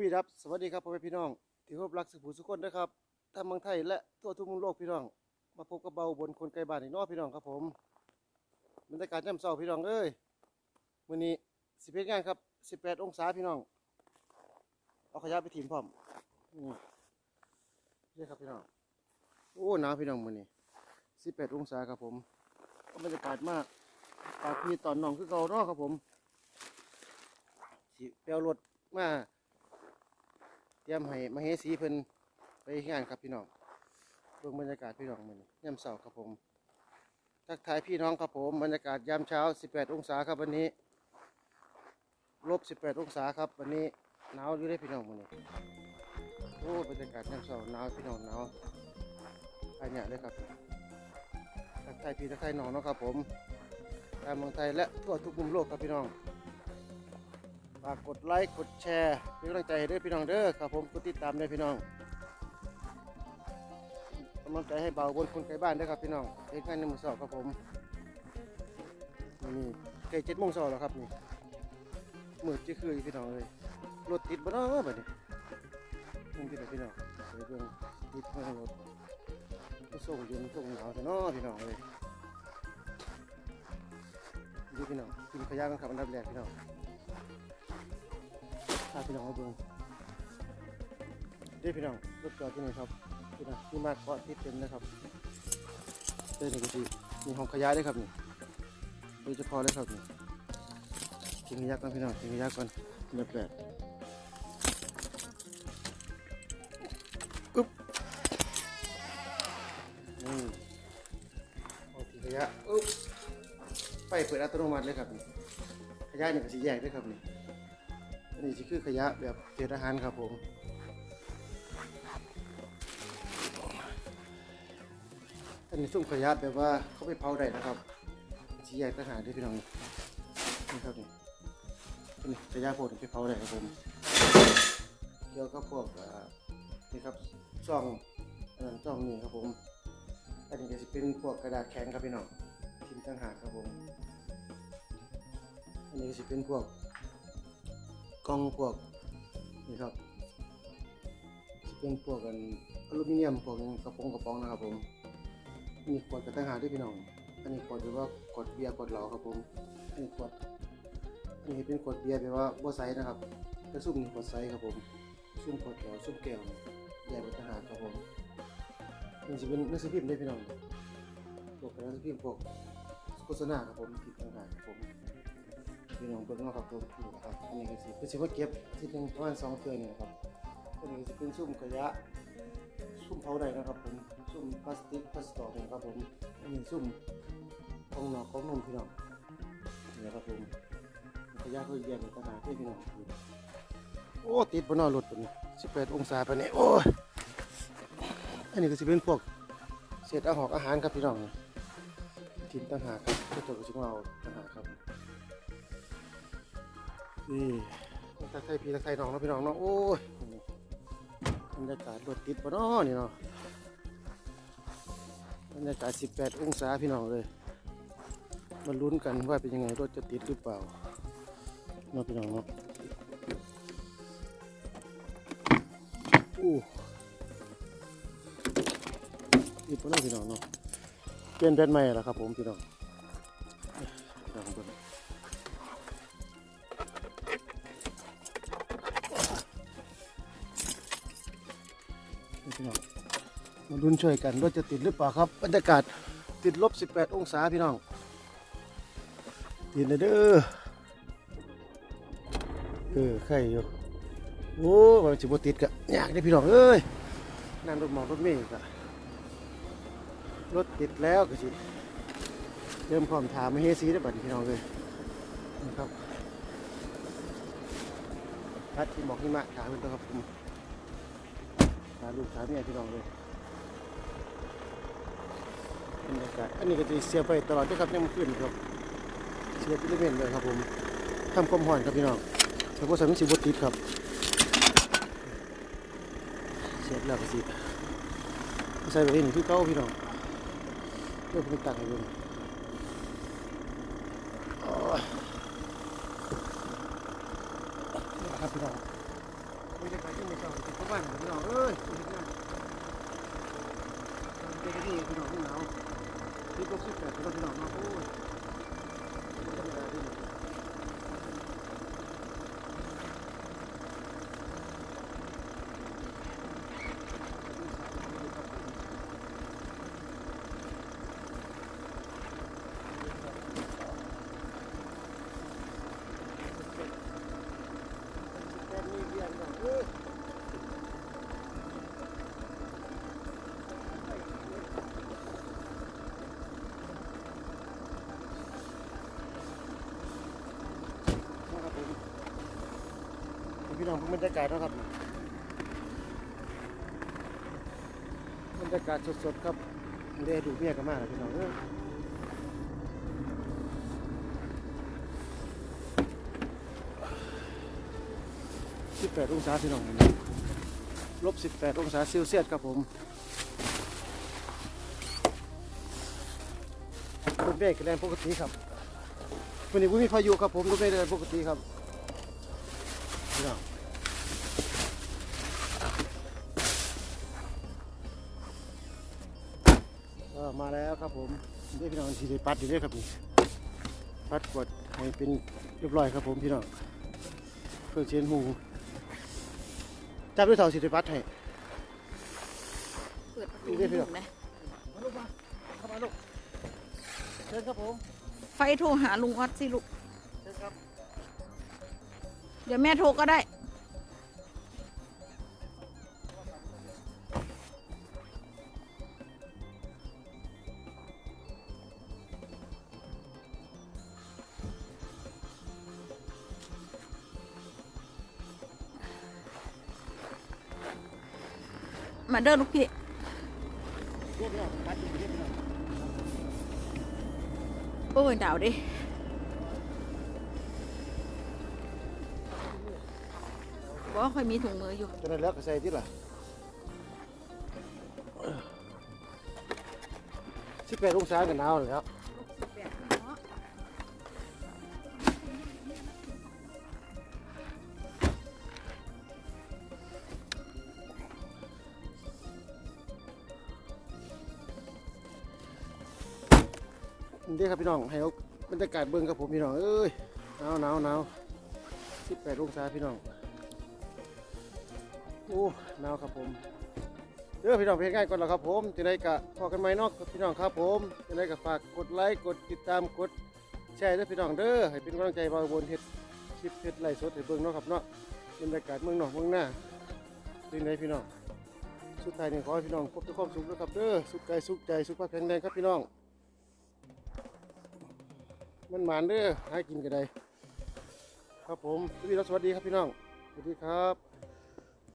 วีครับ สวัสดีครับพ่อแม่พี่น้องที่เคารพรักสุขผู้สุขคนนะครับทั้งเมืองไทยและทั่วทุกมุมโลกพี่น้อง มาพบกับเบาบนคนไกลบ้านอีกนอพี่น้องครับผมบรรยากาศย่ำเช้าพี่น้องเอ้ยวันนี้สิบเอ็ดงานครับสิบแปดองศาพี่น้อง เอาขยะไปถิ่มพร้อมนี่นี่ครับพี่น้อง โอ้หนาวพี่น้องมื้อนี้สิบแปดองศาครับผมบรรยากาศมากปากพี่ตอนน้องคือเก่าเนาะครับผมสิเปลวรถมา ตรียมให้มาเฮสีเพิ่นไปงานครับพี่น้องเบิ่งบรรยากาศพี่น้องมือนี้ยามเช้าครับผม ทักทายพี่น้องครับผม บรรยากาศยามเช้า 18 องศาครับวันนี้ ลบ 18 องศาครับวันนี้หนาวอยู่ได้พี่น้องมือนี้โอ้บรรยากาศยามเช้าหนาวพี่น้องหนาวภายในเลยครับ ทักทายพี่ทักทายน้องนะครับผมตามเมืองไทยและทั่วทุกมุมโลกครับพี่น้อง ฝากกดไลค์กดแชร์เป็นกำลังใจให้ด้วยพี่น้องเด้อครับผมกดติดตามด้วยพี่น้องกำลังใจให้เบาบนคนไกลบ้านด้วยครับพี่น้องเอกงานในมือสอบครับผมนี่ใกล้เจ็ดโมงเช้าแล้วครับนี่มืดจะคือพี่น้องเลยรถติดบ่เนาะบัดนี้มึงพี่น้องพี่น้องไปเบิ่งติดเมืองรถไปส่งเย็นส่งหนาวแต่เนาะพี่น้องเลยดูพี่น้องกินขยะกันครับอันดับแรกพี่น้อง พาพี่น้องมาเบิ่งเด้พี่น้องรถจอดที่นี่ครับพี่น้องที่มาเกาะติดเต็มนะครับเด้นี่ก็สิมีห้องขยะด้วยครับนี่โดยเฉพาะเลยครับนี่กินขยะกันพี่น้องกินขยะก่อนอันดับแรกอึ๊บนี่เอาทิ้งขยะอึ๊บไฟเปิดอัตโนมัติเลยครับนี่ขยะนี่ก็สิแยกด้วยครับนี่ อันนี้สิคือขยะแบบเศษอาหารครับผม อันนี้ซุ่มขยะแบบว่าเขาไปเผาได้นะครับชี้แยกทหารด้วยพี่น้องนี่ครับนี่ันนี้ขยะพวกนี้ไปเผาได้ครับผมเกี่ยวกับพวกนี่ครับซ่องอันนั้นซ่องนี่ครับผม อันนี้ก็จะเป็นพวกกระดาษแข็งครับพี่น้องทิ้งต่างหากครับผม อันนี้ก็จะเป็นพวก กล่องพวกนี่ครับจะเป็นพวกกันอลูมิเนียมพวกกระป๋องกระป๋องนะครับผมอันนี้ขวดกับตั้งหาด้วยพี่น้อง อันนี้ขวดแปลว่ากดเบียร์กดเหล้าครับผม อันนี้ขวด อันนี้เป็นขวดเบียร์แปลว่าบ่ไซส์นะครับแต่ซุ่มนี่ขวดไซส์ครับผมซุ่มขวดเหล้าซุ่มแก้วแยกเป็นต่างหาครับผมนี่จะเป็นหนังสือพิมพ์ด้วยพี่น้องพวกหนังสือพิมพ์พวกโฆษณาครับผมผิดต่างหากครับผม พี่น้องเบิ่งเนาะครับผมนี่นะครับอันนี้ก็สิเป็นสิว่าเก็บที่หนึงประมาณสองเทื่อนี่นะครับอันนี้ก็จะเป็นซุ่มขยะซุ่มเผาได้นะครับผมซุ่มพลาสติกพลาสติกนะครับผมอันนี้ซุ่มของหนอกของนมพี่น้องนี่นะครับผมขยะเพื่อแยกเป็นต่างหากด้พี่น้องโอ้ติดบนนอรถตัวนี้18องศาปานนี้โอ้ยอันนี้ก็สิเป็นพวกเศษอาหารอาหารครับพี่น้องทิ้งต่างหากครับก็ตัวก็สิมาเอาต่างหากครับ นี่ทักทายพี่ทักทายน้องเนาะพี่น้องเนาะโอ้ยบรรยากาศรถติดปะเนาะนี่เนาะบรรยากาศ 18 องศาพี่น้องเลยมาลุ้นกันว่าเป็นยังไงรถจะติดหรือเปล่าเนาะพี่น้องเนาะอู้ติดปะเนาะพี่น้องเนาะเปลี่ยนแบตใหม่แล้วครับผมพี่น้องพี่น้องเบิ่ง พี่น้องมาลุ้นช่วยกันว่าจะติดหรือเปล่าครับบรรยากาศติดลบ 18 องศาพี่น้องติดเลยเด้อเออไข่อยู่โอ้มันจิบติดกะยากได้พี่น้องเอ้ยนั่งรถมอรถเมล์กะรถติดแล้วก็สิเริ่มพร้อมถามมาเฮซีได้บัดนี้พี่น้องเลยนะครับพัดที่หมอกหิมะถามเป็นตัวครับผมาลูกหาเมียพี่น้องเลยบรรยากาศอันนี้ก็จะเสียไปตลอดด้วยครับยังขึ้นครับ เสียพิเลเมนเลยครับผมทำความห่อนครับพี่น้องแต่ว่าสามสิบติดครับ เสียแล้วก็สิใส่ไปเองคือเก้าพี่น้องเพื่อเป็นตักให้เบิ่งโอ้ย นี่แหละครับพี่น้องบรรยบ้านพี่น้องเอ้ยเด็กที่พี่น้องหนาวที่พวกสิบแต่พี่น้องมาโอ้ยธรรมดาดิแค่นี้เรียนเนาะเอ้ย นะครับผมให้ พี่น้องบรรยากาศนะครับบรรยากาศสดๆครับไม่ได้ดูเมียกันมากนะพี่น้องสิบแปดองศาพี่น้องลบสิบแปดองศาเซลเซียสครับผมรถเบรกแรงปกติครับวันนี้ผมมีพายุครับผมก็ไม่ได้ปกติครับ มาแล้วครับผมนี่พี่น้องทีได้ปัดอยู่ด้วยครับนี่ปัดกดให้เป็นเรียบร้อยครับผมพี่น้องเพื่อเชียนหูจับด้วยเสาสิได้ปัดให้เปิดประตูนี่ได้พี่ให้เหรอหนูนะมาลูกมาเข้ามาลูกเชิญครับผมไฟโทรหาลุงออสสิลูกเชิญครับ เดี๋ยวแม่โทรก็ได้ มาเดินลูกพี่โอ้ยดาวดิบอกค่อยมีถุงมืออยู่จนนั้นแล้วก็ใส่ที่ล่ะสิบแปดองศากันหนาวแล้ว นี่ครับพี่น้องให้เอาบรรยากาศเบิ่งครับผมพี่น้องเอ้ยหนาวหนาวหนาวสิบแปดองศาพี่น้องโอ้หนาวครับผมเด้อพี่น้องเพียงง่ายก่อนแล้วครับผมจะได้กะพอกันไหมเนาะพี่น้องครับผมจะได้กะฝากกดไลค์กดติดตามกดแชร์ด้วยพี่น้องเด้อให้เป็นกำลังใจบางบนเฮ็ดคลิปเฮ็ดไลฟ์สดให้เบิ่งเนาะครับเนาะบรรยากาศเมืองนอกเมืองหน้าเป็นไงพี่น้องสุดท้ายนี่ขอให้พี่น้องพบแต่ความสุขนะครับเด้อสุขกายสุขใจสุขภาพแข็งแรงครับพี่น้อง มันหมานเด้อหากินกันได้ครับผมพี่น้องสวัสดีครับพี่น้อง สวัสดีครับ